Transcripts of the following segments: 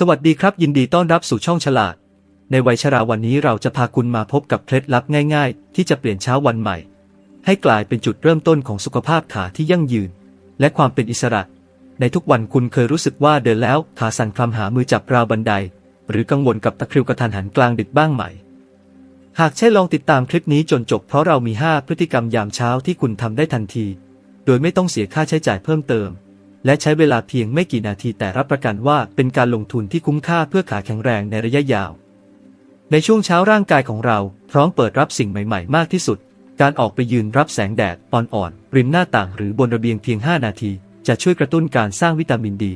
สวัสดีครับ ยินดีต้อนรับสู่ช่องฉลาด ในวัยชราวันนี้เราจะพาคุณมาพบกับเคล็ดลับง่าย ๆ ที่จะเปลี่ยนเช้าวันใหม่ ให้กลายเป็นจุดเริ่มต้นของสุขภาพขาที่ยั่งยืน และความเป็นอิสระ ในทุกวันคุณเคยรู้สึกว่าเดินแล้วขาสั่นคลำหามือจับราวบันได หรือกังวลกับตะคริวกระทันหันกลางดึกบ้างไหม หากใช่ลองติดตามคลิปนี้จนจบเพราะเรามี 5 พฤติกรรมยามเช้าที่คุณทำได้ทันที โดยไม่ต้องเสียค่าใช้จ่ายเพิ่มเติม และใช้เวลาเพียงไม่กี่นาทีแต่รับประกันว่าเป็นการลงทุนที่คุ้มค่าเพื่อขาแข็งแรงในระยะยาว ในช่วงเช้าร่างกายของเราพร้อมเปิดรับสิ่งใหม่ ๆ มากที่สุด การออกไปยืนรับแสงแดดอ่อนๆริมหน้าต่างหรือบนระเบียงเพียง 5 นาที จะช่วยกระตุ้นการสร้างวิตามินดี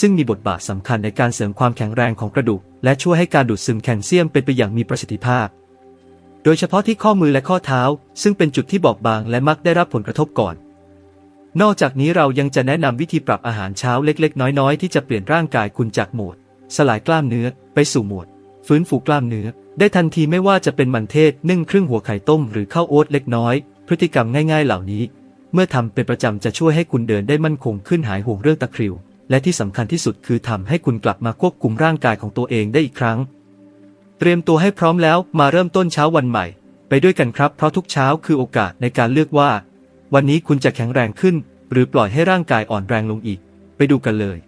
ซึ่งมีบทบาทสำคัญในการเสริมความแข็งแรงของกระดูก และช่วยให้การดูดซึมแคลเซียมเป็นไปอย่างมีประสิทธิภาพ โดยเฉพาะที่ข้อมือและข้อเท้า ซึ่งเป็นจุดที่บอบบางและมักได้รับผลกระทบก่อน นอกจากนี้เรายังจะแนะนำวิธีปรับอาหารเช้าเล็ก ๆ น้อยๆ ที่จะเปลี่ยนร่างกายคุณจากโหมด สลายกล้ามเนื้อ ไปสู่โหมด ฟื้นฟูกล้ามเนื้อ ได้ทันทีไม่ว่าจะเป็นมันเทศนึ่งครึ่งหัวไข่ต้มหรือข้าวโอ๊ตเล็กน้อย พฤติกรรมง่ายๆเหล่านี้ เมื่อทำเป็นประจำจะช่วยให้คุณเดินได้มั่นคงขึ้นหายห่วงเรื่องตะคริว และที่สำคัญที่สุดคือทำให้คุณกลับมาควบคุมร่างกายของตัวเองได้อีกครั้ง เตรียมตัวให้พร้อมแล้วมาเริ่มต้นเช้าวันใหม่ ไปด้วยกันครับเพราะทุกเช้าคือโอกาสในการเลือกว่า วันนี้คุณจะแข็งแรงขึ้น หรือปล่อยให้ร่างกายอ่อนแรงลงอีก ไปดูกันเลย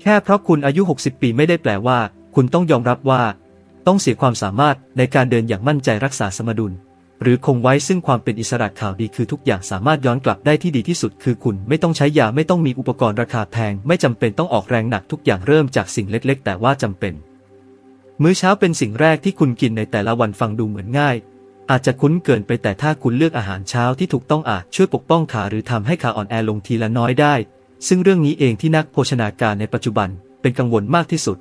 แค่เพราะคุณอายุ 60 ปีไม่ได้แปลว่า คุณต้องยอมรับว่า ต้องเสียความสามารถในการเดินอย่างมั่นใจรักษาสมดุล หรือคงไว้ซึ่งความเป็นอิสระข่าวดีคือทุกอย่างสามารถย้อนกลับได้ที่ดีที่สุด คือคุณไม่ต้องใช้ยาไม่ต้องมีอุปกรณ์ราคาแพง ไม่จำเป็นต้องออกแรงหนักทุกอย่างเริ่มจากสิ่งเล็ก ๆ แต่ว่าจำเป็น มื้อเช้าเป็นสิ่งแรกที่คุณกินในแต่ละวันฟังดูเหมือนง่าย อาจจะคุ้นเกินไปแต่ถ้าคุณเลือกอาหารเช้าที่ถูกต้องอาจช่วยปกป้องขาหรือทำให้ขาอ่อนแอลงทีละน้อยได้ ซึ่งเรื่องนี้เองที่นักโภชนาการในปัจจุบันเป็นกังวลมากที่สุด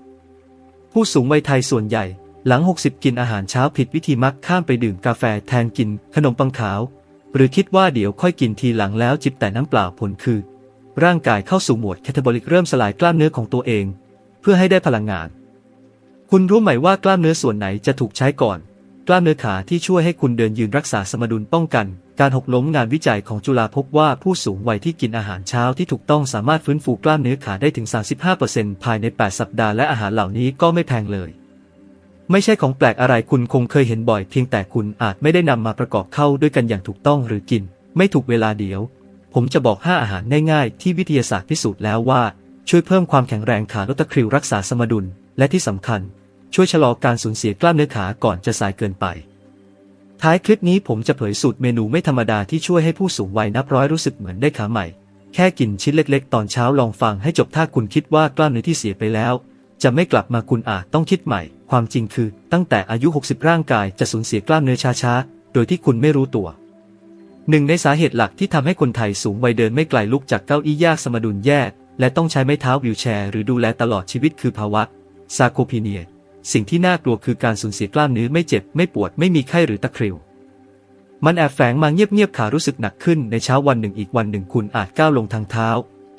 ผู้สูงวัยไทยส่วนใหญ่ หลัง 60 กินอาหารเช้าผิดวิธีมักข้ามไปดื่มกาแฟแทนกินขนมปังขาว หรือคิดว่าเดี๋ยวค่อยกินทีหลังแล้วจิบแต่น้ำเปล่าผลคือ ร่างกายเข้าสู่โหมดแคทาบอลิกเริ่มสลายกล้ามเนื้อของตัวเอง เพื่อให้ได้พลังงาน คุณรู้ไหมว่ากล้ามเนื้อส่วนไหนจะถูกใช้ก่อน กล้ามเนื้อขาที่ช่วยให้คุณเดินยืนรักษาสมดุลป้องกัน การหกล้มงานวิจัยของจุฬาพบว่าผู้สูงวัยที่กินอาหารเช้าที่ถูกต้องสามารถฟื้นฟูกล้ามเนื้อขาได้ถึง 35%ภายใน 8 สัปดาห์และอาหารเหล่านี้ก็ไม่แพงเลย ไม่ใช่ของแปลกอะไรคุณคงเคยเห็นบ่อยเพียงแต่คุณอาจไม่ได้นำมาประกอบเข้าด้วยกันอย่างถูกต้องหรือกิน ไม่ถูกเวลาเดียว ผมจะบอก 5 อาหารง่ายๆ ที่วิทยาศาสตร์พิสูจน์แล้วว่า ช่วยเพิ่มความแข็งแรงขาลดตะคริวรักษาสมดุล และที่สำคัญ ช่วยชะลอการสูญเสียกล้ามเนื้อขาก่อนจะสายเกินไป ท้ายคลิปนี้ผมจะเผยสูตรเมนูไม่ธรรมดาที่ช่วยให้ผู้สูงวัยนับร้อยรู้สึกเหมือนได้ขาใหม่ แค่กินชิ้นเล็ก ๆ ตอนเช้าลองฟังให้จบถ้าคุณคิดว่ากล้ามเนื้อที่เสียไปแล้ว จะไม่กลับมาคุณอาจต้องคิดใหม่ ความจริงคือ ตั้งแต่อายุ 60 ร่างกายจะสูญเสียกล้ามเนื้อช้าๆ โดยที่คุณไม่รู้ตัวหนึ่งในสาเหตุหลักที่ทำให้คนไทยสูงวัยเดินไม่ไกลลุกจากเก้าอี้ยากสมดุลแย่และต้องใช้ไม้เท้าวิวแชร์หรือดูแลตลอดชีวิตคือภาวะซาโคพีเนีย สิ่งที่น่ากลัวคือการสูญเสียกล้ามเนื้อไม่เจ็บไม่ปวดไม่มีไข้หรือตะคริว มันแอบแฝงมาเงียบๆขารู้สึกหนักขึ้นในเช้าวันหนึ่งอีกวันหนึ่งคุณอาจก้าวลงทางเท้า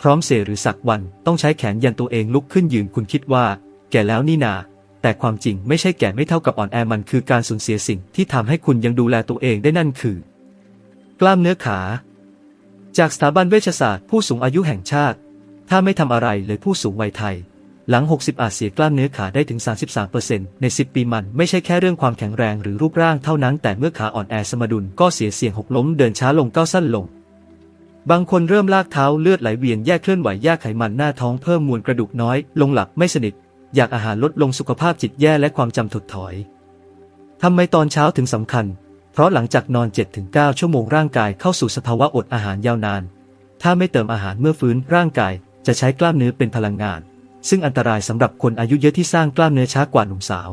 พร้อมเสหรือสักวันต้องใช้แขนยันตัวเองลุกขึ้นยืนคุณคิดว่า แก่แล้วนี่นา แต่ความจริงไม่ใช่แก่ไม่เท่ากับอ่อนแอมันคือการสูญเสียสิ่งที่ทำให้คุณยังดูแลตัวเองได้นั่นคือ กล้ามเนื้อขา จากสถาบันเวชศาสตร์ผู้สูงอายุแห่งชาติ ถ้าไม่ทำอะไรเลยผู้สูงวัยไทย หลัง 60 อาจเสียกล้ามเนื้อขาได้ถึง 33%ใน 10 ปีมัน ไม่ใช่แค่เรื่องความแข็งแรงหรือรูปร่างเท่านั้น แต่เมื่อขาอ่อนแอสมดุลก็เสียเสียงหกล้มเดินช้าลงก้าวสั้นลง บางคนเริ่มลากเท้าเลือดไหลเวียนแยกเคลื่อนไหวยากไขมันหน้าท้องเพิ่มมวลกระดูกน้อย ลงหลับไม่สนิท อยากอาหารลดลงสุขภาพจิตแย่และความจำถดถอยทำไมตอนเช้าถึงสำคัญ เพราะหลังจากนอน 7-9 ชั่วโมงร่างกายเข้าสู่สภาวะอดอาหารยาวนาน ถ้าไม่เติมอาหารเมื่อฟื้นร่างกาย จะใช้กล้ามเนื้อเป็นพลังงาน ซึ่งอันตรายสำหรับคนอายุเยอะที่สร้างกล้ามเนื้อช้ากว่าหนุ่มสาว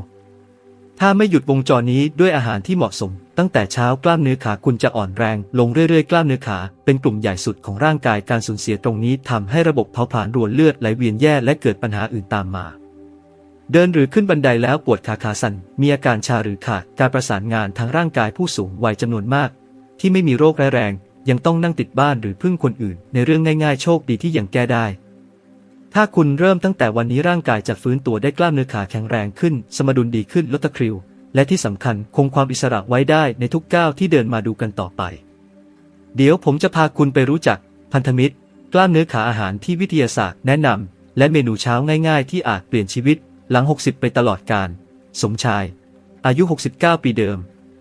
ถ้าไม่หยุดวงจรนี้ด้วยอาหารที่เหมาะสม ตั้งแต่เช้ากล้ามเนื้อขาคุณจะอ่อนแรง ลงเรื่อยๆ กล้ามเนื้อขา เป็นกลุ่มใหญ่สุดของร่างกายการสูญเสียตรงนี้ทำให้ระบบเผาผลาญรวนเลือดไหลเวียนแย่และเกิดปัญหาอื่นตามมา เดินหรือขึ้นบันไดแล้วปวดขาขาสั่นมีอาการชาหรือขาดการประสานงานทางร่างกายผู้สูงวัยจำนวนมาก ที่ไม่มีโรคร้ายแรงยังต้องนั่งติดบ้านหรือพึ่งคนอื่น ในเรื่องง่ายๆ โชคดีที่ยังแก้ได้ ถ้าคุณเริ่มตั้งแต่วันนี้ร่างกายจะฟื้นตัวได้กล้ามเนื้อขาแข็งแรงขึ้น สมดุลดีขึ้นลดตะคริว และที่สำคัญคงความอิสระไว้ได้ในทุกก้าวที่เดินมาดูกันต่อไป เดี๋ยวผมจะพาคุณไปรู้จัก พันธมิตร กล้ามเนื้อขาอาหารที่วิทยาศาสตร์แนะนำและเมนูเช้าง่ายๆ ที่อาจเปลี่ยนชีวิต หลัง 60 ไปตลอดกาลสมชาย อายุ 69 ปีเดิม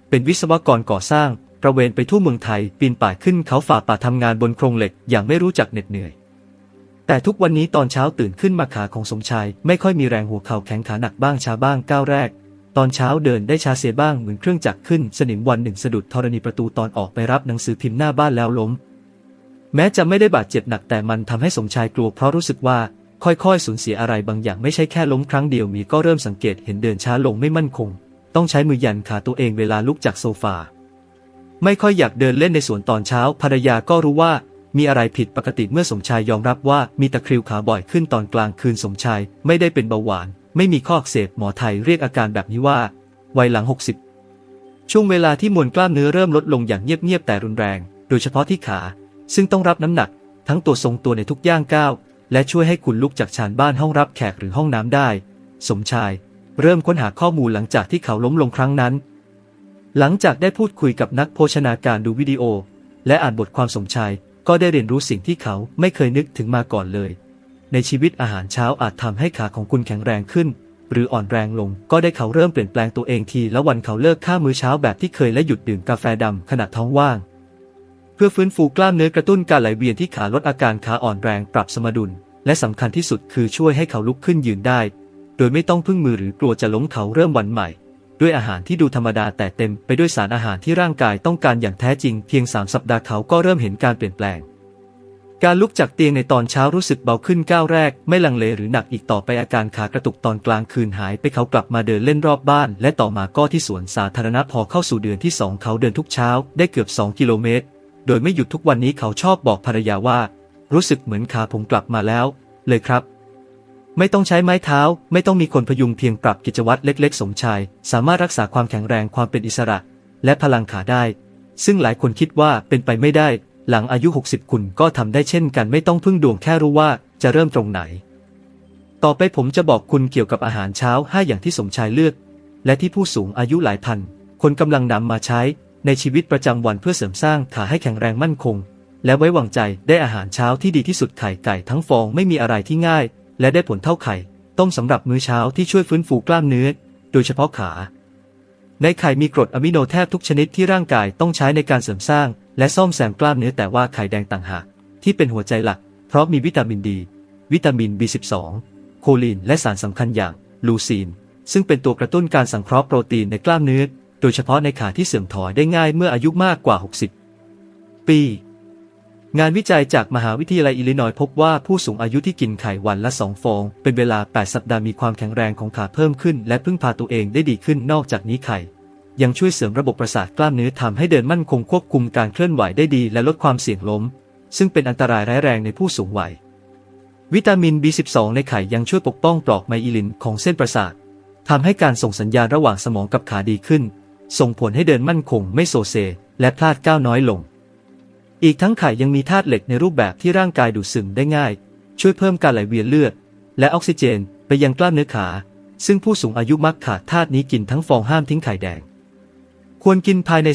เป็นวิศวกรก่อสร้างประเวนไปทั่วเมืองไทยปีนป่ายขึ้นเขาฝ่าป่าทำงานบนโครงเหล็กอย่างไม่รู้จักเหน็ดเหนื่อย แต่ทุกวันนี้ตอนเช้าตื่นขึ้นมาขาของสมชาย ไม่ค่อยมีแรงหัวเข่าแข็งขาหนักบ้างช้าบ้างก้าวแรก ตอนเช้าเดินได้ช้าเสียบ้างเหมือนเครื่องจักรขึ้นสนิมวันหนึ่งสะดุดธรณีประตูตอนออกไปรับหนังสือพิมพ์หน้าบ้านแล้วล้ม แม้จะไม่ได้บาดเจ็บหนักแต่มันทำให้สมชายกลัวเพราะรู้สึกว่าค่อยๆ สูญเสียอะไรบางอย่างไม่ใช่แค่ล้มครั้งเดียวมีก็เริ่มสังเกตเห็นเดินช้าลงไม่มั่นคง ต้องใช้มือยันขาตัวเองเวลาลุกจากโซฟา ไม่ค่อยอยากเดินเล่นในสวนตอนเช้าภรรยาก็รู้ว่า มีอะไรผิดปกติเมื่อสมชายยอมรับว่ามีตะคริวขาบ่อยขึ้นตอนกลางคืนสมชายไม่ได้เป็นเบาหวาน ไม่มีข้ออักเสบหมอไทยเรียกอาการแบบนี้ว่าวัยหลัง 60 ช่วงเวลาที่มวลกล้ามเนื้อเริ่มลดลงอย่างเงียบๆแต่รุนแรง โดยเฉพาะที่ขา ซึ่งต้องรับน้ำหนัก ทั้งตัวทรงตัวในทุกย่างก้าวและช่วยให้คุณลุกจากชานบ้านห้องรับแขกหรือห้องน้ำได้ สมชาย เริ่มค้นหาข้อมูลหลังจากที่เขาล้มลงครั้งนั้น หลังจากได้พูดคุยกับนักโภชนาการดูวิดีโอ และอ่านบทความสมชาย ก็ได้เรียนรู้สิ่งที่เขาไม่เคยนึกถึงมาก่อนเลย ในชีวิตอาหารเช้าอาจทำให้ขาของคุณแข็งแรงขึ้น หรืออ่อนแรงลง ก็ได้เขาเริ่มเปลี่ยนแปลงตัวเองทีละวันเขาเลิกข้ามื้อเช้าแบบที่เคยและหยุดดื่มกาแฟดำขณะท้องว่าง เพื่อฟื้นฟูกล้ามเนื้อกระตุ้นการไหลเวียนที่ขาลดอาการขาอ่อนแรงปรับสมดุล และสำคัญที่สุดคือช่วยให้เขาลุกขึ้นยืนได้ โดยไม่ต้องพึ่งมือหรือกลัวจะล้มเขาเริ่มวันใหม่ ด้วยอาหารที่ดูธรรมดาแต่เต็มไปด้วยสารอาหารที่ร่างกายต้องการอย่างแท้จริง เพียง 3 สัปดาห์เขาก็เริ่มเห็นการเปลี่ยนแปลง การลุกจากเตียงในตอนเช้ารู้สึกเบาขึ้นก้าวแรก ไม่ลังเลหรือหนักอีกต่อไปอาการขากระตุกตอนกลางคืนหายไปเขากลับมาเดินเล่นรอบบ้าน และต่อมาก็ที่สวนสาธารณะพอเข้าสู่เดือนที่สองเขาเดินทุกเช้า ได้เกือบ 2 กิโลเมตร โดยไม่หยุดทุกวันนี้เขาชอบบอกภรรยาว่า รู้สึกเหมือนขาผมกลับมาแล้ว เลยครับ ไม่ต้องใช้ไม้เท้า ไม่ต้องมีคนพยุงเพียงปรับกิจวัตรเล็ก ๆ สมชาย สามารถรักษาความแข็งแรงความเป็นอิสระ และพลังขาได้ ซึ่งหลายคนคิดว่าเป็นไปไม่ได้ หลังอายุ 60 คุณก็ทำได้เช่นกันไม่ต้องพึ่งดวงแค่รู้ว่าจะเริ่มตรงไหน ต่อไปผมจะบอกคุณเกี่ยวกับอาหารเช้า 5 อย่างที่สมชายเลือก และที่ผู้สูงอายุหลายพัน คนกำลังนำมาใช้ในชีวิตประจำวันเพื่อเสริมสร้างขาให้แข็งแรงมั่นคง และไว้วางใจได้อาหารเช้าที่ดีที่สุดไข่ไก่ทั้งฟองไม่มีอะไรที่ง่าย และได้ผลเท่าไข่ ต้มสำหรับมื้อเช้าที่ช่วยฟื้นฟูกล้ามเนื้อ โดยเฉพาะขา ในไข่มีกรดอะมิโนแทบทุกชนิดที่ร่างกายต้องใช้ในการเสริมสร้าง และซ่อมแซมกล้ามเนื้อแต่ว่าไข่แดงต่างหากที่เป็นหัวใจหลัก เพราะมีวิตามินดี วิตามิน B12 โคลีนและสารสำคัญอย่างลูซีน ซึ่งเป็นตัวกระตุ้นการสังเคราะห์โปรตีนในกล้ามเนื้อ โดยเฉพาะในขาที่เสื่อมถอยได้ง่ายเมื่ออายุมากกว่า 60 ปี งานวิจัยจากมหาวิทยาลัยอิลลินอยส์พบว่าผู้สูงอายุที่กินไข่วันละ 2 ฟอง เป็นเวลา 8 สัปดาห์มีความแข็งแรงของขาเพิ่มขึ้น และพึ่งพาตัวเองได้ดีขึ้นนอกจากนี้ไข่ ยังช่วยเสริมระบบประสาทกล้ามเนื้อทำให้เดินมั่นคงควบคุมการเคลื่อนไหวได้ดีและลดความเสี่ยงล้ม ซึ่งเป็นอันตรายร้ายแรงในผู้สูงวัย วิตามิน B12 ในไข่ยังช่วยปกป้องปลอกไมอิลินของเส้นประสาททำให้การส่งสัญญาณระหว่างสมองกับขาดีขึ้น ส่งผลให้เดินมั่นคงไม่โซเซ และพลาดก้าวน้อยลง อีกทั้งไข่ยังมีธาตุเหล็กในรูปแบบที่ร่างกายดูดซึมได้ง่าย ช่วยเพิ่มการไหลเวียนเลือด และออกซิเจนไปยังกล้ามเนื้อขา ซึ่งผู้สูงอายุมักขาดธาตุนี้กินทั้งฟองห้ามทิ้งไข่แดง ควรกินภายใน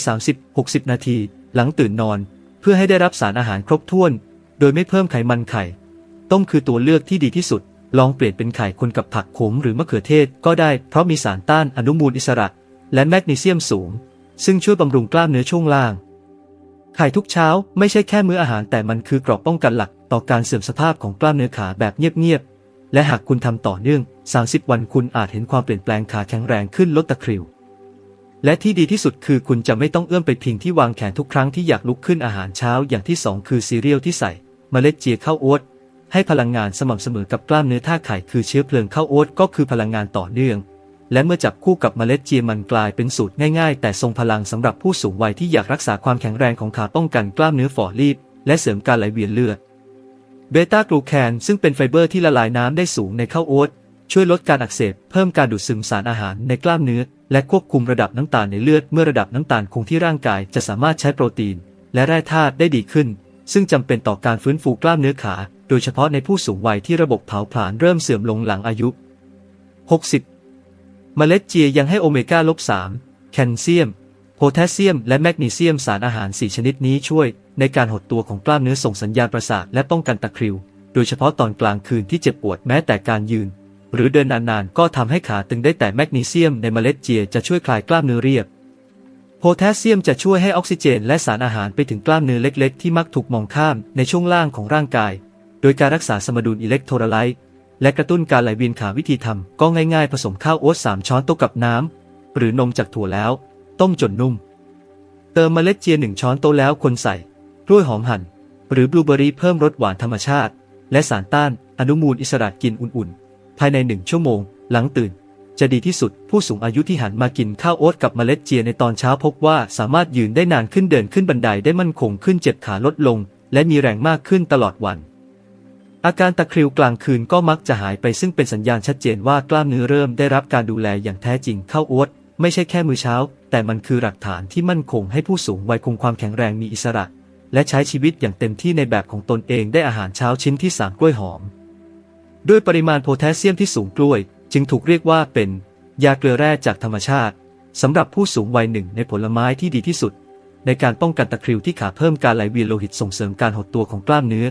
30-60 นาที หลังตื่นนอน เพื่อให้ได้รับสารอาหารครบถ้วน โดยไม่เพิ่มไขมันไข่ ต้มคือตัวเลือกที่ดีที่สุด ลองเปลี่ยนเป็นไข่คนกับผักขมหรือมะเขือเทศก็ได้เพราะมีสารต้านอนุมูลอิสระ และแมกนีเซียมสูง ซึ่งช่วยบำรุงกล้ามเนื้อช่วงล่าง ไข่ทุกเช้าไม่ใช่แค่มื้ออาหารแต่มันคือกรอบป้องกันหลักต่อการเสื่อมสภาพของกล้ามเนื้อขาแบบเงียบๆ และหากคุณทำต่อเนื่อง 30 วันคุณอาจเห็นความเปลี่ยนแปลงขาแข็งแรงขึ้นลดตะคริว และที่ดีที่สุดคือคุณจะไม่ต้องเอื้อมไปพิงที่วางแขนทุกครั้งที่อยากลุกขึ้นอาหารเช้าอย่างที่สองคือซีเรียลที่ใส่เมล็ดเจียข้าวโอ๊ตให้พลังงานสม่ำเสมอกับกล้ามเนื้อท่าไข่คือเชื้อเพลิงข้าวโอ๊ตก็คือพลังงานต่อเนื่อง และเมื่อจับคู่กับเมล็ดเจียมันกลายเป็นสูตรง่ายๆ แต่ทรงพลังสำหรับผู้สูงวัยที่อยากรักษาความแข็งแรงของขาป้องกันกล้ามเนื้อฝ่อรีบ และเสริมการไหลเวียนเลือดเบต้ากลูแคนซึ่งเป็นไฟเบอร์ที่ละลายน้ำได้สูงในข้าวโอ๊ตช่วยลดการอักเสบเพิ่มการดูดซึมสารอาหารในกล้ามเนื้อ และควบคุมระดับน้ำตาลในเลือดเมื่อระดับน้ำตาลคงที่ร่างกายจะสามารถใช้โปรตีน และแร่ธาตุได้ดีขึ้น ซึ่งจำเป็นต่อการฟื้นฟูกล้ามเนื้อขา โดยเฉพาะในผู้สูงวัยที่ระบบเผาผลาญเริ่มเสื่อมลงหลังอายุ 60 เมล็ดเจียยังให้โอเมก้าลบ3แคลเซียม โพแทสเซียม และแมกนีเซียมสารอาหาร 4 ชนิดนี้ช่วย ในการหดตัวของกล้ามเนื้อส่งสัญญาณประสาทและป้องกันตะคริว โดยเฉพาะตอนกลางคืนที่เจ็บปวดแม้แต่การยืน หรือเดินนานๆก็ทำให้ขาตึงได้แต่แมกนีเซียมในเมล็ดเจียจะช่วยคลายกล้ามเนื้อเรียบ โพแทสเซียมจะช่วยให้ออกซิเจน และสารอาหารไปถึงกล้ามเนื้อเล็ก ๆ ที่มักถูกมองข้ามในช่วงล่างของร่างกาย โดยการรักษาสมดุลอิเล็กโทรไลต์ และกระตุ้นการไหลเวียนขาวิธีทำก็ง่ายๆ ผสมข้าวโอ๊ต3 ช้อนโต๊ะกับน้ำหรือนมจากถั่วแล้ว ต้มจนนุ่ม เติมเมล็ดเจียหนึ่งช้อนโต๊ะแล้วคนใส่กล้วยหอมหั่น หรือบลูเบอรี่เพิ่มรสหวานธรรมชาติ และสารต้านอนุมูลอิสระกินอุ่นๆ ภายในหนึ่งชั่วโมง หลังตื่น จะดีที่สุดผู้สูงอายุที่หันมากินข้าวโอ๊ตกับเมล็ดเจียในตอนเช้าพบว่าสามารถยืนได้นานขึ้นเดินขึ้นบันไดได้มั่นคงขึ้นเจ็บขาลดลง และมีแรงมากขึ้นตลอดวัน อาการตะคริวกลางคืนก็มักจะหายไปซึ่งเป็นสัญญาณชัดเจนว่ากล้ามเนื้อเริ่มได้รับการดูแลอย่างแท้จริงเข้าอ๊ตไม่ใช่แค่มื้อเช้า แต่มันคือหลักฐานที่มั่นคงให้ผู้สูงวัยคงความแข็งแรงมีอิสระ และใช้ชีวิตอย่างเต็มที่ในแบบของตนเองได้อาหารเช้าชิ้นที่สามกล้วยหอม ด้วยปริมาณโพแทสเซียมที่สูงกล้วย จึงถูกเรียกว่าเป็น ยาเกลือแร่จากธรรมชาติสำหรับผู้สูงวัยหนึ่งในผลไม้ที่ดีที่สุด ในการป้องกันตะคริวที่ขาเพิ่มการไหลเวียนโลหิตส่งเสริมการหดตัวของกล้ามเนื้อ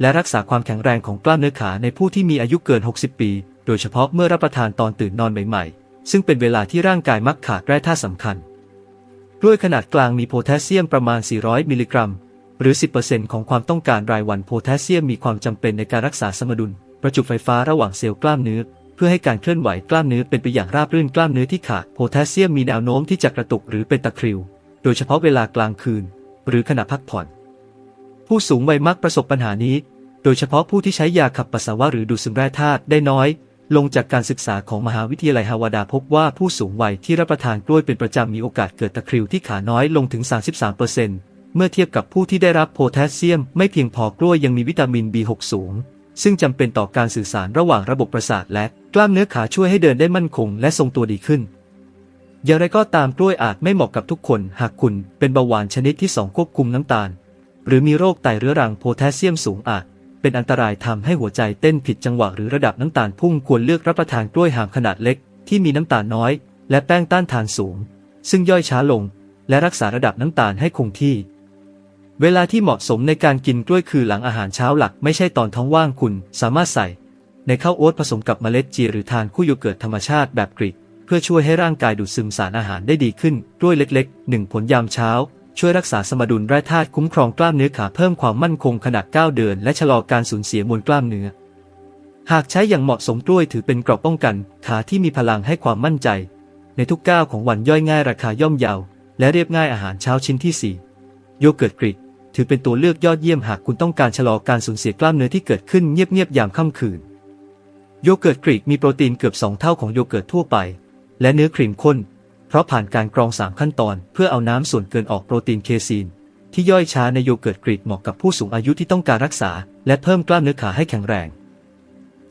และรักษาความแข็งแรงของกล้ามเนื้อขาในผู้ที่มีอายุเกิน 60 ปี โดยเฉพาะเมื่อรับประทานตอนตื่นนอนใหม่ๆ ซึ่งเป็นเวลาที่ร่างกายมักขาดแร่ธาตุสำคัญ กล้วยขนาดกลางมีโพแทสเซียมประมาณ 400 มิลลิกรัม หรือ 10%ของความต้องการรายวันโพแทสเซียมมีความจำเป็นในการรักษาสมดุล ประจุไฟฟ้าระหว่างเซลล์กล้ามเนื้อ เพื่อให้การเคลื่อนไหวกล้ามเนื้อเป็นไปอย่างราบรื่นกล้ามเนื้อที่ขาดโพแทสเซียมมีแนวโน้มที่จะกระตุกหรือเป็นตะคริว โดยเฉพาะเวลากลางคืน หรือขณะพักผ่อน ผู้สูงวัยมักประสบปัญหานี้ โดยเฉพาะผู้ที่ใช้ยาขับปัสสาวะหรือดูดซึมแร่ธาตุได้น้อย ลงจากการศึกษาของมหาวิทยาลัยฮาวาดาพบว่าผู้สูงวัยที่รับประทานกล้วยเป็นประจำมีโอกาสเกิดตะคริวที่ขาน้อยลงถึง 33%เมื่อเทียบกับผู้ที่ได้รับโพแทสเซียม ไม่เพียงพอกล้วยยังมีวิตามิน B6 สูง ซึ่งจำเป็นต่อการสื่อสารระหว่างระบบประสาทและกล้ามเนื้อขาช่วยให้เดินได้มั่นคงและทรงตัวดีขึ้นอย่างไรก็ตามกล้วยอาจไม่เหมาะกับทุกคน หากคุณเป็นเบาหวานชนิดที่ 2 ควบคุมน้ำตาล หรือมีโรคไตเรื้อรังโพแทสเซียมสูงอาจเป็นอันตรายทำให้หัวใจเต้นผิดจังหวะหรือระดับน้ำตาลพุ่งควรเลือกรับประทานกล้วยหางขนาดเล็ก ที่มีน้ำตาลน้อย และแป้งต้านทานสูง ซึ่งย่อยช้าลง และรักษาระดับน้ำตาลให้คงที่ เวลาที่เหมาะสมในการกินกล้วยคือหลังอาหารเช้าหลักไม่ใช่ตอนท้องว่างคุณสามารถใส่ ในข้าวโอ๊ตผสมกับเมล็ดจีหรือทานคู่โยเกิร์ตธรรมชาติแบบกรีกเพื่อช่วยให้ร่างกายดูดซึมสารอาหารได้ดีขึ้นกล้วยเล็กๆหนึ่งผลยามเช้า ช่วยรักษาสมดุลแร่ธาตุคุ้มครองกล้ามเนื้อขาเพิ่มความมั่นคงขนาดก้าวเดินและชะลอการสูญเสียมวลกล้ามเนื้อ หากใช้อย่างเหมาะสมกล้วยถือเป็นเกราะป้องกัน ขาที่มีพลังให้ความมั่นใจ ในทุกก้าวของวันย่อยง่ายราคาย่อมเยาและเรียบง่ายอาหารเช้าชิ้นที่ 4 โยเกิร์ตกรีกถือเป็นตัวเลือกยอดเยี่ยมหากคุณต้องการชะลอการสูญเสียกล้ามเนื้อที่เกิดขึ้นเงียบๆยามค่ำคืน โยเกิร์ตกรีกมีโปรตีนเกือบ 2 เท่าของโยเกิร์ตทั่วไป และเนื้อครีมข้น เพราะผ่านการกรอง3ขั้นตอน เพื่อเอาน้ำส่วนเกินออกโปรตีนเคซีน ที่ย่อยช้าในโยเกิร์ตกรีกเหมาะกับผู้สูงอายุที่ต้องการรักษา และเพิ่มกล้ามเนื้อขาให้แข็งแรง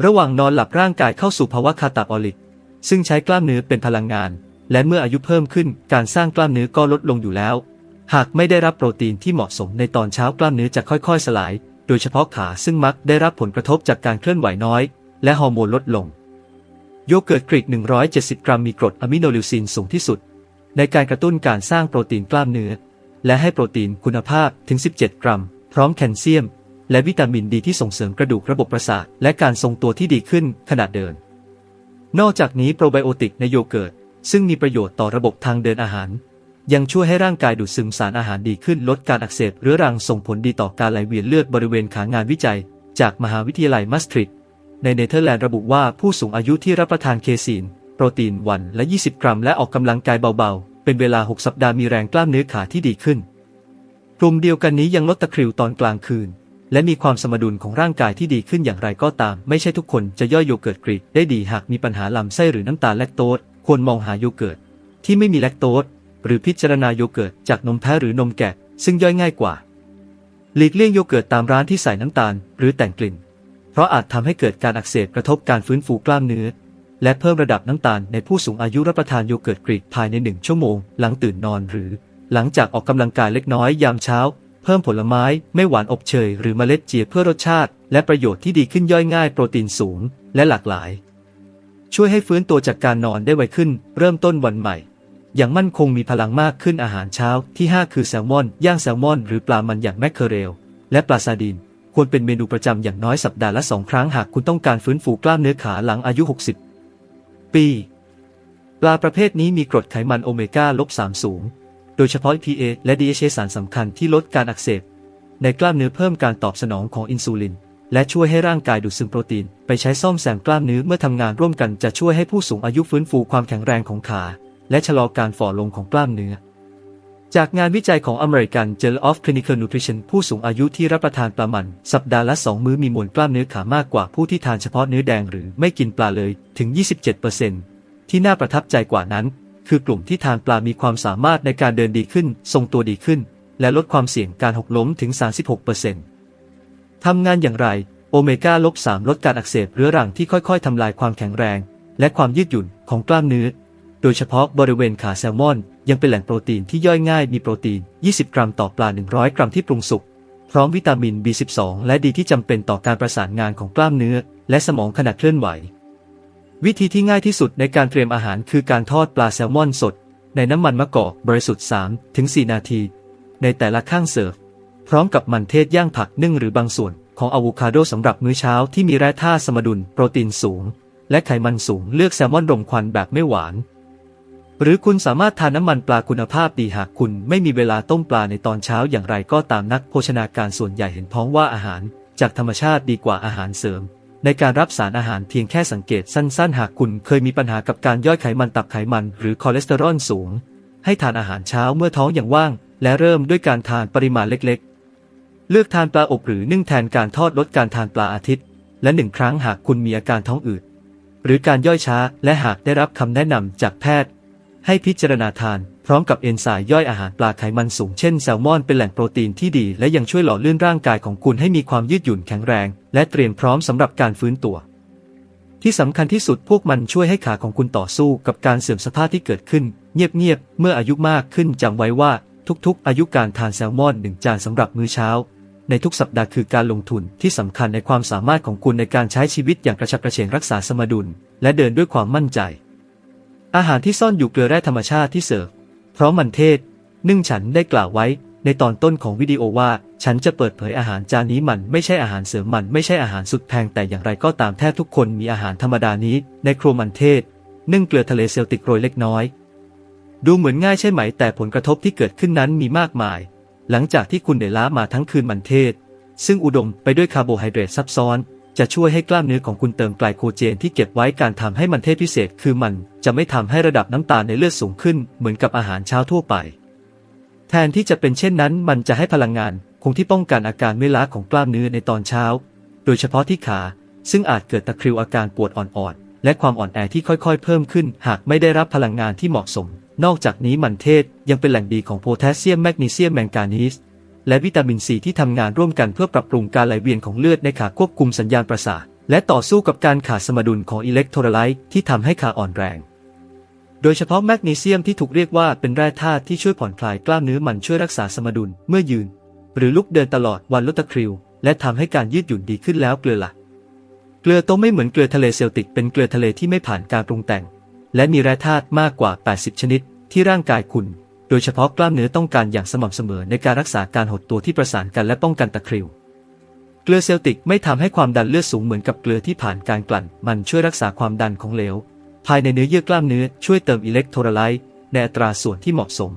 ระหว่างนอนหลับร่างกายเข้าสู่ภาวะคาตาบอลิก ซึ่งใช้กล้ามเนื้อเป็นพลังงาน และเมื่ออายุเพิ่มขึ้นการสร้างกล้ามเนื้อก็ลดลงอยู่แล้ว หากไม่ได้รับโปรตีนที่เหมาะสมในตอนเช้ากล้ามเนื้อจะค่อย ๆ สลาย โดยเฉพาะขาซึ่งมักได้รับผลกระทบจากการเคลื่อนไหวน้อย และฮอร์โมนลดลง โยเกิร์ตกรีก 170 กรัมมีกรดอะมิโนลิวซินสูงที่สุด ในการกระตุ้นการสร้างโปรตีนกล้ามเนื้อ และให้โปรตีนคุณภาพถึง 17 กรัม พร้อมแคลเซียม และวิตามินดีที่ส่งเสริมกระดูกระบบประสาท และการทรงตัวที่ดีขึ้นขณะเดิน นอกจากนี้โปรไบโอติกในโยเกิร์ตซึ่งมีประโยชน์ต่อระบบทางเดินอาหาร ยังช่วยให้ร่างกายดูดซึมสารอาหารดีขึ้นลดการอักเสบเรื้อรังส่งผลดีต่อการไหลเวียนเลือดบริเวณขางานวิจัย จากมหาวิทยาลัยมัสตริด ในเนเธอร์แลนด์ระบุว่าผู้สูงอายุที่รับประทานเคซีน โปรตีนวันละ 20 กรัม และออกกำลังกายเบาๆ เป็นเวลา 6 สัปดาห์มีแรงกล้ามเนื้อขาที่ดีขึ้น กลุ่มเดียวกันนี้ยังลดตะคริวตอนกลางคืน และมีความสมดุลของร่างกายที่ดีขึ้นอย่างไรก็ตาม ไม่ใช่ทุกคนจะย่อยโยเกิร์ตกรีกได้ดีหากมีปัญหาลำไส้หรือน้ำตาลแลคโตสควรมองหาโยเกิร์ตที่ไม่มีแลคโตสหรือพิจารณาโยเกิร์ตจากนมแพะหรือนมแกะซึ่งย่อยง่ายกว่า หลีกเลี่ยงโยเกิร์ตตามร้านที่ใส่น้ำตาล หรือแต่งกลิ่น เพราะอาจทำให้เกิดการอักเสบกระทบการฟื้นฟูกล้ามเนื้อ และเพิ่มระดับน้ำตาลในผู้สูงอายุรับประทานโยเกิร์ตกรีกภายในหนึ่งชั่วโมง หลังตื่นนอนหรือ หลังจากออกกำลังกายเล็กน้อยยามเช้า เพิ่มผลไม้ไม่หวานอบเชยหรือเมล็ดเจียเพื่อรสชาติ และประโยชน์ที่ดีขึ้นย่อยง่ายโปรตีนสูง และหลากหลาย ช่วยให้ฟื้นตัวจากการนอนได้ไวขึ้น เริ่มต้นวันใหม่อย่างมั่นคงมีพลังมากขึ้นอาหารเช้าที่ 5 คือแซลมอน ย่างแซลมอน หรือปลามันอย่างแมคเคอเรล และปลาซาดีน ควรเป็นเมนูประจำอย่างน้อยสัปดาห์ละสองครั้งหากคุณต้องการฟื้นฟูกล้ามเนื้อขาหลังอายุ 60 ปี ปลาประเภทนี้มีกรดไขมันโอเมก้าลบ3สูง โดยเฉพาะ EPA และ DHA สารสำคัญที่ลดการอักเสบ ในกล้ามเนื้อเพิ่มการตอบสนองของอินซูลิน และช่วยให้ร่างกายดูดซึมโปรตีน ไปใช้ซ่อมแซมกล้ามเนื้อเมื่อทำงานร่วมกันจะช่วยให้ผู้สูงอายุฟื้นฟูความแข็งแรงของขา และชะลอการฝ่อลงของกล้ามเนื้อ จากงานวิจัยของ American Journal of Clinical Nutrition ผู้สูงอายุที่รับประทานปลามัน สัปดาห์ละ 2 มื้อมีมวลกล้ามเนื้อขามากกว่าผู้ที่ทานเฉพาะเนื้อแดงหรือไม่กินปลาเลยถึง 27%ที่น่าประทับใจกว่านั้น คือกลุ่มที่ทานปลามีความสามารถในการเดินดีขึ้น ทรงตัวดีขึ้น และลดความเสี่ยงการหกล้มถึง 36%ทำงานอย่างไร โอเมก้าลบ3ลดการอักเสบเรื้อรังที่ค่อยๆทำลายความแข็งแรง และความยืดหยุ่นของกล้ามเนื้อ โดยเฉพาะบริเวณขาแซลมอน ยังเป็นแหล่งโปรตีนที่ย่อยง่ายมีโปรตีน 20 กรัมต่อปลา 100 กรัมที่ปรุงสุก พร้อมวิตามิน B12 และดีที่จำเป็นต่อการประสานงานของกล้ามเนื้อ และสมองขณะเคลื่อนไหว วิธีที่ง่ายที่สุดในการเตรียมอาหารคือการทอดปลาแซลมอนสด ในน้ำมันมะกอกบริสุทธิ์ 3-4 นาที ในแต่ละข้างเสิร์ฟพร้อมกับมันเทศย่างผักนึ่งหรือบางส่วนของอะโวคาโดสำหรับมื้อเช้าที่มีแร่ธาตุสมดุล โปรตีนสูง และไขมันสูงเลือกแซลมอนรมควันแบบไม่หวาน หรือคุณสามารถทานน้ำมันปลาคุณภาพดีหากคุณไม่มีเวลาต้มปลาในตอนเช้าอย่างไรก็ตามนักโภชนาการส่วนใหญ่เห็นพ้องว่าอาหาร จากธรรมชาติดีกว่าอาหารเสริม ในการรับสารอาหารเพียงแค่สังเกตสั้น ๆ หากคุณเคยมีปัญหากับการย่อยไขมันตับไขมัน หรือคอเลสเตอรอลสูง ให้ทานอาหารเช้าเมื่อท้องอย่างว่าง และเริ่มด้วยการทานปริมาณเล็ก ๆ เลือกทานปลาอบหรือนึ่งแทนการทอดลดการทานปลาอาทิตย์ และหนึ่งครั้งหากคุณมีอาการท้องอืดหรือการย่อยช้า และหากได้รับคำแนะนำจากแพทย์ ให้พิจารณาทาน พร้อมกับเอนไซม์ย่อยอาหารปลาไขมันสูงเช่นแซลมอนเป็นแหล่งโปรตีนที่ดี และยังช่วยหล่อเลื่อนร่างกายของคุณให้มีความยืดหยุ่นแข็งแรง และเตรียมพร้อมสำหรับการฟื้นตัว ที่สำคัญที่สุดพวกมันช่วยให้ขาของคุณต่อสู้กับการเสื่อมสภาพที่เกิดขึ้น เงียบๆเมื่ออายุมากขึ้นจำไว้ว่าทุกๆ อายุการทานแซลมอนหนึ่งจานสำหรับมื้อเช้า ในทุกสัปดาห์คือการลงทุนที่สำคัญในความสามารถของคุณในการใช้ชีวิตอย่างกระฉับกระเฉงรักษาสมดุล และเดินด้วยความมั่นใจ อาหารที่ซ่อนอยู่เกลือแร่ธรรมชาติที่เสิร์ฟเพราะมันเทศ นึ่งฉันได้กล่าวไว้ในตอนต้นของวิดีโอว่า ฉันจะเปิดเผยอาหารจานนี้มันไม่ใช่อาหารเสริมมันไม่ใช่อาหารสุดแพงแต่อย่างไรก็ตามแทบทุกคนมีอาหารธรรมดานี้ ในครัวมันเทศ นึ่งเกลือทะเลเซลติกโรยเล็กน้อย ดูเหมือนง่ายใช่ไหม แต่ผลกระทบที่เกิดขึ้นนั้นมีมากมาย หลังจากที่คุณเหนื่อยล้ามาทั้งคืนมันเทศ ซึ่งอุดมไปด้วยคาร์โบไฮเดรตซับซ้อน จะช่วยให้กล้ามเนื้อของคุณเติมไกลโคเจนที่เก็บไว้การทำให้มันเทศพิเศษ คือมันจะไม่ทำให้ระดับน้ำตาลในเลือดสูงขึ้น เหมือนกับอาหารเช้าทั่วไป แทนที่จะเป็นเช่นนั้น มันจะให้พลังงานคงที่ป้องกันอาการเมื่อยล้าของกล้ามเนื้อในตอนเช้า โดยเฉพาะที่ขา ซึ่งอาจเกิดตะคริวอาการปวดอ่อนๆและความอ่อนแอที่ค่อยๆ เพิ่มขึ้น หากไม่ได้รับพลังงานที่เหมาะสม นอกจากนี้มันเทศยังเป็นแหล่งดีของโพแทสเซียมแมกนีเซียมแมงกานีส และวิตามินซีที่ทำงานร่วมกันเพื่อปรับปรุงการไหลเวียนของเลือดในขาควบคุมสัญญาณประสาท และต่อสู้กับการขาดสมดุลของอิเล็กโทรไลต์ที่ทำให้ขาอ่อนแรง โดยเฉพาะแมกนีเซียมที่ถูกเรียกว่าเป็นแร่ธาตุที่ช่วยผ่อนคลายกล้ามเนื้อมันช่วยรักษาสมดุลเมื่อยืน หรือลุกเดินตลอดวันลดตะคริว และทำให้การยืดหยุ่นดีขึ้นแล้วเกลือละเกลือโตไม่เหมือนเกลือทะเลเซลติกเป็นเกลือทะเลที่ไม่ผ่านการปรุงแต่ง และมีแร่ธาตุมากกว่า 80 ชนิด ที่ร่างกายคุณ โดยเฉพาะกล้ามเนื้อต้องการอย่างสม่ำเสมอในการรักษาการหดตัวที่ประสานกันและป้องกันตะคริว เกลือเซลติกไม่ทำให้ความดันเลือดสูงเหมือนกับเกลือที่ผ่านการกลั่น มันช่วยรักษาความดันของเหลว ภายในเนื้อเยื่อกล้ามเนื้อช่วยเติมอิเล็กโทรไลต์ในอัตราส่วนที่เหมาะสม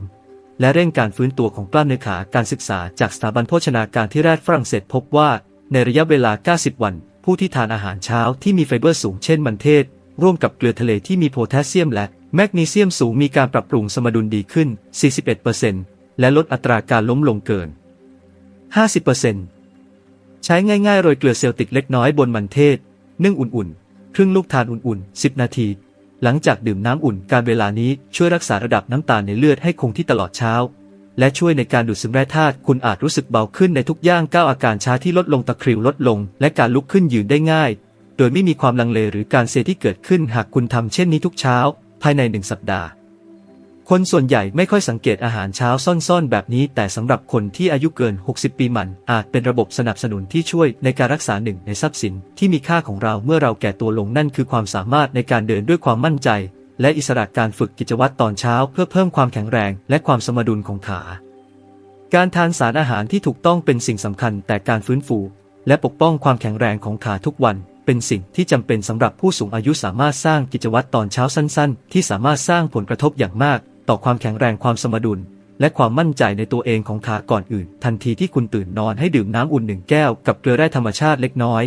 และเร่งการฟื้นตัวของกล้ามเนื้อขาการศึกษาจากสถาบันโภชนาการที่แรกฝรั่งเศสพบว่า ในระยะเวลา 90 วัน ผู้ที่ทานอาหารเช้าที่มีไฟเบอร์สูงเช่นมันเทศ ร่วมกับเกลือทะเลที่มีโพแทสเซียมและ แมกนีเซียมสูงมีการปรับปรุงสมดุลดีขึ้น 41%และลดอัตราการล้มลงเกิน 50%ใช้ง่ายๆ โรยเกลือเซลติกเล็กน้อยบนมันเทศ นึ่งอุ่นๆ ครึ่งลูกทานอุ่นๆ 10 นาที หลังจากดื่มน้ำอุ่นการเวลานี้ช่วยรักษาระดับน้ำตาลในเลือดให้คงที่ตลอดเช้า และช่วยในการดูดซึมแร่ธาตุคุณอาจรู้สึกเบาขึ้นในทุกย่างก้าวอาการช้าที่ลดลงตะคริวลดลง และการลุกขึ้นยืนได้ง่าย โดยไม่มีความลังเลหรือการเซที่เกิดขึ้นหากคุณทำเช่นนี้ทุกเช้า ภายในหนึ่งสัปดาห์ คนส่วนใหญ่ไม่ค่อยสังเกตอาหารเช้าซ่อนๆ แบบนี้แต่สำหรับคนที่อายุเกิน 60 ปีมัน อาจเป็นระบบสนับสนุนที่ช่วยในการรักษาหนึ่งในทรัพย์สินที่มีค่าของเราเมื่อเราแก่ตัวลงนั่นคือความสามารถในการเดินด้วยความมั่นใจ และอิสระการฝึกกิจวัตรตอนเช้า เพื่อเพิ่มความแข็งแรง และความสมดุลของขา การทานสารอาหารที่ถูกต้องเป็นสิ่งสำคัญแต่การฟื้นฟูและปกป้องความแข็งแรงของขาทุกวัน เป็นสิ่งที่จำเป็นสำหรับผู้สูงอายุสามารถสร้างกิจวัตรตอนเช้าสั้น ๆ ที่สามารถสร้างผลกระทบอย่างมาก ต่อความแข็งแรงความสมดุล และความมั่นใจในตัวเองของขาก่อนอื่น ทันทีที่คุณตื่นนอนให้ดื่มน้ำอุ่นหนึ่งแก้วกับเกลือแร่ธรรมชาติเล็กน้อย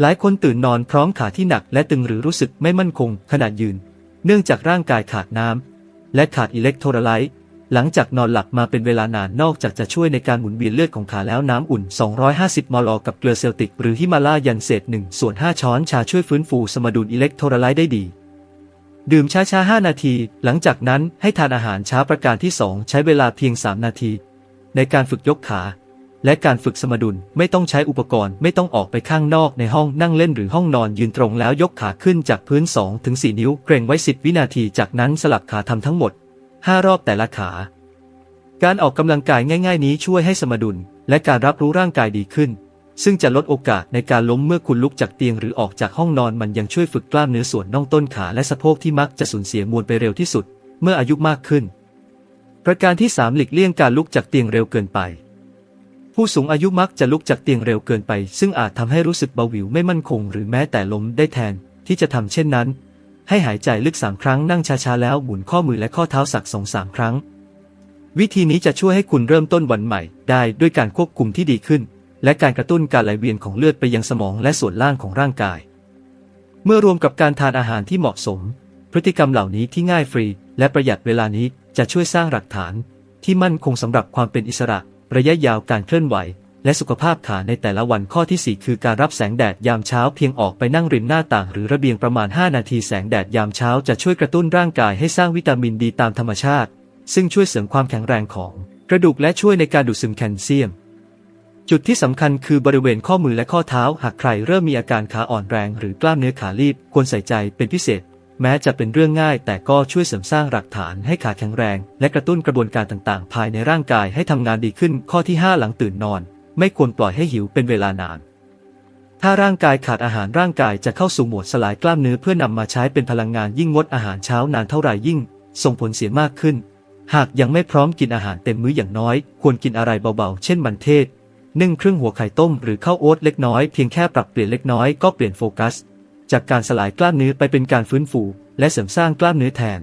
หลายคนตื่นนอนพร้อมขาที่หนักและตึงหรือรู้สึกไม่มั่นคงขณะยืน เนื่องจากร่างกายขาดน้ำและขาดอิเล็กโทรไลต์ หลังจากนอนหลับมาเป็นเวลานานนอกจากจะช่วยในการหมุนเวียนเลือดของขาแล้วน้ำอุ่น 250 มล กับเกลือเซลติก หรือฮิมาลายันเศษ1ส่วน 5 ช้อนชาช่วยฟื้นฟูสมดุลอิเล็กโทรไลต์ได้ดี ดื่มช้าๆ 5 นาที หลังจากนั้นให้ทานอาหารช้าประการที่ 2 ใช้เวลาเพียง 3 นาที ในการฝึกยกขา และการฝึกสมดุลไม่ต้องใช้อุปกรณ์ ไม่ต้องออกไปข้างนอกในห้องนั่งเล่นหรือห้องนอนยืนตรงแล้วยกขาขึ้นจากพื้น 2-4 นิ้วเกรงไว้ 10 วินาที จากนั้นสลับขาทำทั้งหมด 5รอบแต่ละขา การออกกำลังกายง่ายๆนี้ช่วยให้สมดุล และการรับรู้ร่างกายดีขึ้น ซึ่งจะลดโอกาสในการล้มเมื่อคุณลุกจากเตียงหรือออกจากห้องนอนมันยังช่วยฝึกกล้ามเนื้อส่วนน่องต้นขาและสะโพกที่มักจะสูญเสียมวลไปเร็วที่สุด เมื่ออายุมากขึ้น ประการที่ 3 หลีกเลี่ยงการลุกจากเตียงเร็วเกินไปผู้สูงอายุมักจะลุกจากเตียงเร็วเกินไป ซึ่งอาจทำให้รู้สึกเบาหวิวไม่มั่นคง หรือแม้แต่ล้มได้แทนที่จะทำเช่นนั้น ให้หายใจลึกสามครั้งนั่งช้าๆแล้วหมุนข้อมือและข้อเท้าสักสองสามครั้ง วิธีนี้จะช่วยให้คุณเริ่มต้นวันใหม่ ได้ด้วยการควบคุมที่ดีขึ้น และการกระตุ้นการไหลเวียนของเลือดไปยังสมองและส่วนล่างของร่างกาย เมื่อรวมกับการทานอาหารที่เหมาะสม พฤติกรรมเหล่านี้ที่ง่ายฟรี และประหยัดเวลานี้จะช่วยสร้างหลักฐาน ที่มั่นคงสำหรับความเป็นอิสระ ระยะยาวการเคลื่อนไหว และสุขภาพขาในแต่ละวันข้อที่ 4 คือการรับแสงแดดยามเช้าเพียงออกไปนั่งริมหน้าต่างหรือระเบียงประมาณ 5 นาทีแสงแดดยามเช้าจะช่วยกระตุ้นร่างกายให้สร้างวิตามินดีตามธรรมชาติ ซึ่งช่วยเสริมความแข็งแรงของกระดูกและช่วยในการดูดซึมแคลเซียม จุดที่สำคัญคือบริเวณข้อมือและข้อเท้า หากใครเริ่มมีอาการขาอ่อนแรงหรือกล้ามเนื้อขาลีบควรใส่ใจเป็นพิเศษ แม้จะเป็นเรื่องง่าย แต่ก็ช่วยเสริมสร้างหลักฐานให้ขาแข็งแรง และกระตุ้นกระบวนการต่างๆ ภายในร่างกายให้ทำงานดีขึ้น ข้อที่ 5 หลังตื่นนอน ไม่ควรปล่อยให้หิวเป็นเวลานาน ถ้าร่างกายขาดอาหารร่างกายจะเข้าสู่โหมดสลายกล้ามเนื้อเพื่อนำมาใช้เป็นพลังงานยิ่งงดอาหารเช้านานเท่าไหร่ยิ่ง ส่งผลเสียมากขึ้น หากยังไม่พร้อมกินอาหารเต็มมื้ออย่างน้อย ควรกินอะไรเบาๆ เช่นมันเทศนึ่งเครื่องหัวไข่ต้มหรือข้าวโอ๊ตเล็กน้อย เพียงแค่ปรับเปลี่ยนเล็กน้อยก็เปลี่ยนโฟกัส จากการสลายกล้ามเนื้อไปเป็นการฟื้นฟู และเสริมสร้างกล้ามเนื้อแทน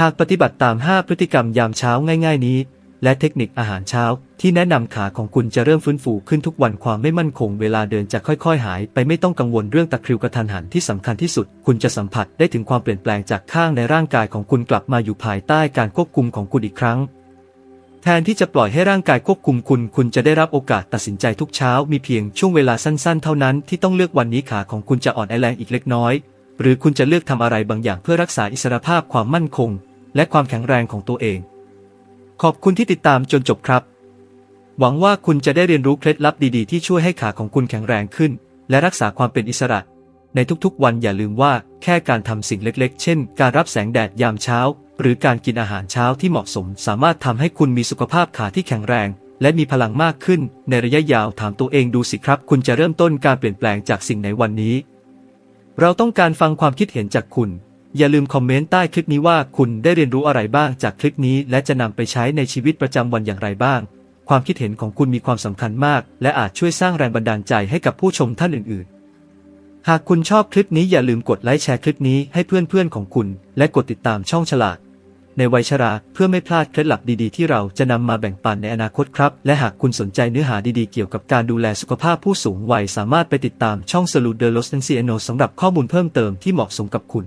หากปฏิบัติตาม 5 พฤติกรรมยามเช้าง่าย ๆ นี้ และเทคนิคอาหารเช้า ที่แนะนำขาของคุณจะเริ่มฟื้นฟูขึ้นทุกวันความไม่มั่นคงเวลาเดินจะค่อย ๆ หาย ไปไม่ต้องกังวลเรื่องตะคริวกระทันหันที่สำคัญที่สุด คุณจะสัมผัสได้ถึงความเปลี่ยนแปลงจากข้างในร่างกายของคุณกลับมาอยู่ภายใต้การควบคุมของคุณอีกครั้ง แทนที่จะปล่อยให้ร่างกายควบคุมคุณ คุณจะได้รับโอกาสตัดสินใจทุกเช้า มีเพียงช่วงเวลาสั้น ๆ เท่านั้นที่ต้องเลือกวันนี้ขาของคุณจะอ่อนแอแรงอีกเล็กน้อย หรือคุณจะเลือกทำอะไรบางอย่างเพื่อรักษาอิสรภาพความมั่นคง และความแข็งแรงของตัวเอง ขอบคุณที่ติดตามจนจบครับ หวังว่าคุณจะได้เรียนรู้เคล็ดลับดีๆ ที่ช่วยให้ขาของคุณแข็งแรงขึ้น และรักษาความเป็นอิสระ ในทุกๆ วันอย่าลืมว่าแค่การทำสิ่งเล็กๆ เช่น การรับแสงแดดยามเช้า หรือการกินอาหารเช้าที่เหมาะสม สามารถทำให้คุณมีสุขภาพขาที่แข็งแรง และมีพลังมากขึ้น ในระยะยาวถามตัวเองดูสิครับ คุณจะเริ่มต้นการเปลี่ยนแปลงจากสิ่งไหนวันนี้ เราต้องการฟังความคิดเห็นจากคุณ อย่าลืมคอมเมนต์ใต้คลิปนี้ว่าคุณได้เรียนรู้อะไรบ้างจากคลิปนี้ และจะนำไปใช้ในชีวิตประจำวันอย่างไรบ้าง ความคิดเห็นของคุณมีความสำคัญมาก และอาจช่วยสร้างแรงบันดาลใจให้กับผู้ชมท่านอื่น ๆ หากคุณชอบคลิปนี้อย่าลืมกดไลค์แชร์คลิปนี้ให้เพื่อนๆของคุณ และกดติดตามช่องฉลาด ในวัยชราเพื่อไม่พลาดเคล็ดลับดีๆ ที่เราจะนำมาแบ่งปันในอนาคตครับ และหากคุณสนใจเนื้อหาดีๆเกี่ยวกับการดูแลสุขภาพผู้สูงวัยสามารถไปติดตามช่อง s a l u d e los Ancianos สำหรับข้อมูลเพิ่มเติมที่เหมาะสมกับคุณ